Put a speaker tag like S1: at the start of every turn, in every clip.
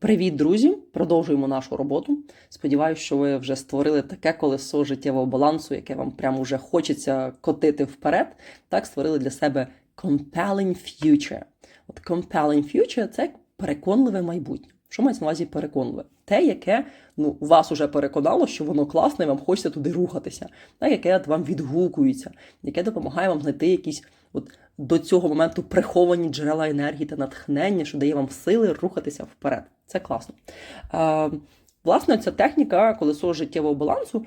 S1: Привіт, друзі! Продовжуємо нашу роботу. Сподіваюся, що ви вже створили таке колесо життєвого балансу, яке вам прямо вже хочеться котити вперед. Так створили для себе compelling future. От compelling future – це переконливе майбутнє. Що мається на увазі переконливе? Те, яке ну, вас уже переконало, що воно класне, і вам хочеться туди рухатися, так, яке от вам відгукується, яке допомагає вам знайти якісь от, до цього моменту приховані джерела енергії та натхнення, що дає вам сили рухатися вперед. Це класно. Е, власне, ця техніка колесо життєвого балансу.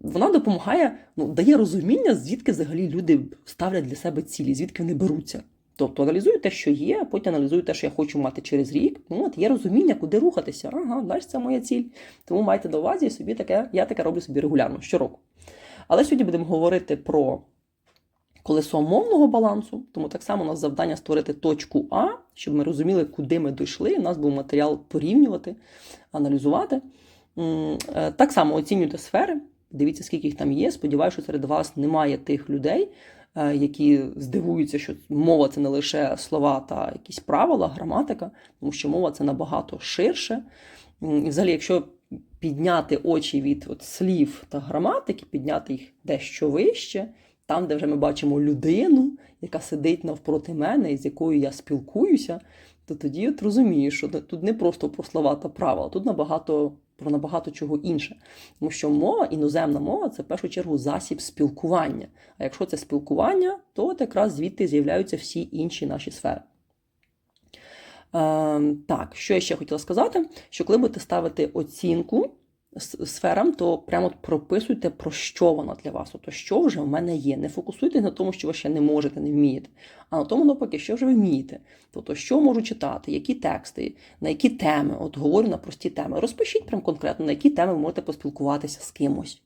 S1: Вона допомагає, ну, дає розуміння, звідки взагалі люди ставлять для себе цілі, звідки вони беруться. Тобто аналізую те, що є, а потім аналізую те, що я хочу мати через рік. Ну от є розуміння, куди рухатися. Ага, далі це моя ціль. Тому майте на увазі собі таке, я таке роблю собі регулярно щороку. Але сьогодні будемо говорити про колесо мовного балансу, тому так само у нас завдання створити точку А, щоб ми розуміли, куди ми дійшли. У нас був матеріал порівнювати, аналізувати. Е, Так само оцінюйте сфери, дивіться, скільки їх там є. Сподіваюся, що серед вас немає тих людей, е, які здивуються, що мова це не лише слова та якісь правила, граматика, тому що мова це набагато ширше. І взагалі, якщо підняти очі від от слів та граматики, підняти їх дещо вище, там, де вже ми бачимо людину, яка сидить навпроти мене і з якою я спілкуюся, то тоді от розумієш, що тут не просто про слова та правила, тут набагато про набагато чого інше. Тому що мова, іноземна мова це в першу чергу засіб спілкування. А якщо це спілкування, то от якраз звідти з'являються всі інші наші сфери. Е, так, що я ще хотіла сказати, що коли будете ставити оцінку сферам, то прямо прописуйте, про що вона для вас. Тобто, що вже в мене є. Не фокусуйтесь на тому, що ви ще не можете, не вмієте, а на тому, навпаки, що вже вмієте. Тобто, що можу читати, які тексти, на які теми. От говорю на прості теми. Розпишіть прям конкретно, на які теми ви можете поспілкуватися з кимось.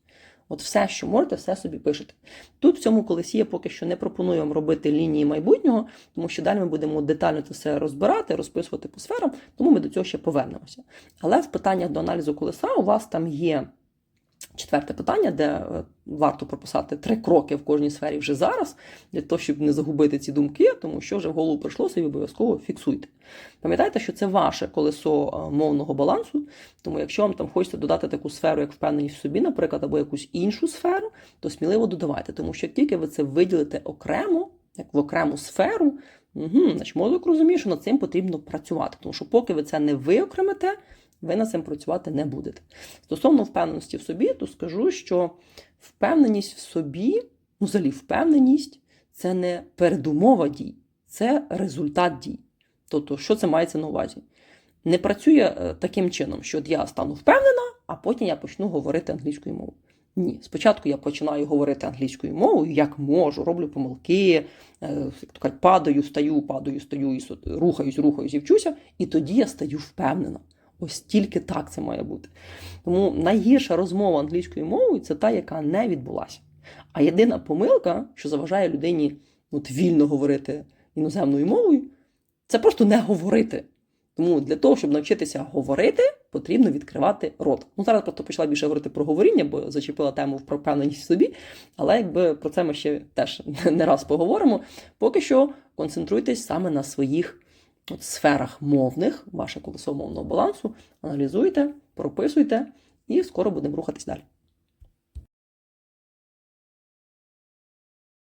S1: От все, що можете, все собі пишете. Тут в цьому колесі я поки що не пропоную вам робити лінії майбутнього, тому що далі ми будемо детально це все розбирати, розписувати по сферам, тому ми до цього ще повернемося. Але в питаннях до аналізу колеса у вас там є четверте питання, де е, варто прописати три кроки в кожній сфері вже зараз, для того, щоб не загубити ці думки, тому що вже в голову прийшло, собі обов'язково фіксуйте. Пам'ятайте, що це ваше колесо е, мовного балансу, тому якщо вам там хочеться додати таку сферу, як впевненість в собі, наприклад, або якусь іншу сферу, то сміливо додавайте, тому що тільки ви це виділите окремо, як в окрему сферу, угу, значить мозок розуміє, що над цим потрібно працювати. Тому що поки ви це не виокремите, ви над цим працювати не будете. Стосовно впевненості в собі, то скажу, що впевненість в собі, ну, взагалі, впевненість це не передумова дій, це результат дій. Тобто, що це мається на увазі? Не працює е, таким чином, що я стану впевнена, а потім я почну говорити англійською мовою. Ні, спочатку я починаю говорити англійською мовою, як можу, роблю помилки, е, як кажуть, падаю, стаю, падаю, стаю, і рухаюсь, рухаюсь і вчуся, і тоді я стаю впевнена. Ось тільки так це має бути. Тому найгірша розмова англійською мовою це та, яка не відбулася. А єдина помилка, що заважає людині от, вільно говорити іноземною мовою, це просто не говорити. Тому для того, щоб навчитися говорити, потрібно відкривати рот. Ну зараз просто почала більше говорити про говоріння, бо зачепила тему про впевненість в собі. Але якби про це ми ще теж не раз поговоримо. Поки що концентруйтесь саме на своїх от, сферах мовних, ваше колесо мовного балансу. Аналізуйте, прописуйте, і скоро будемо рухатись далі.